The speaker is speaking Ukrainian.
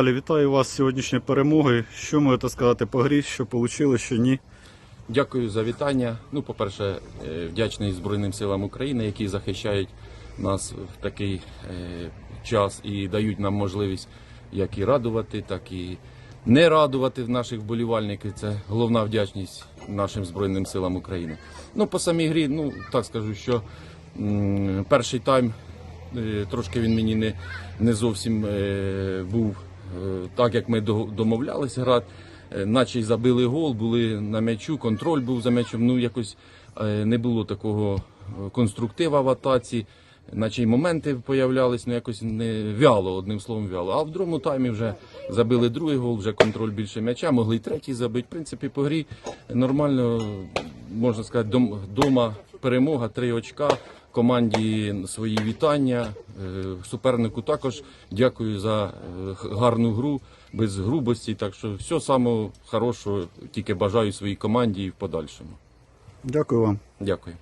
Вітаю вас з сьогоднішньої перемоги. Що можете сказати по грі, що вийшло, що ні? Дякую за вітання. Ну, по-перше, е, вдячний Збройним силам України, які захищають нас в такий е, час і дають нам можливість як і радувати, так і не радувати наших вболівальників. Це головна вдячність нашим Збройним силам України. Ну, по самій грі, ну так скажу, що перший тайм е, трошки він мені не, не зовсім був так, як ми до- домовлялися грати. Е, Наче й забили гол, були на м'ячу, контроль був за м'ячем. Ну якось е, не було такого е, конструктива в атаці, наче й моменти появлялись, ну якось не вяло, одним словом, вяло. А в другому таймі вже забили другий гол, вже контроль більше м'яча, могли й третій забити. В принципі, по грі нормально, можна сказати, дом- дома перемога, три очка. Команді свої вітання. Е, Супернику також дякую за е, гарну гру, без грубості. Так що все самого хорошого, тільки бажаю своїй команді і в подальшому. Дякую вам. Дякую.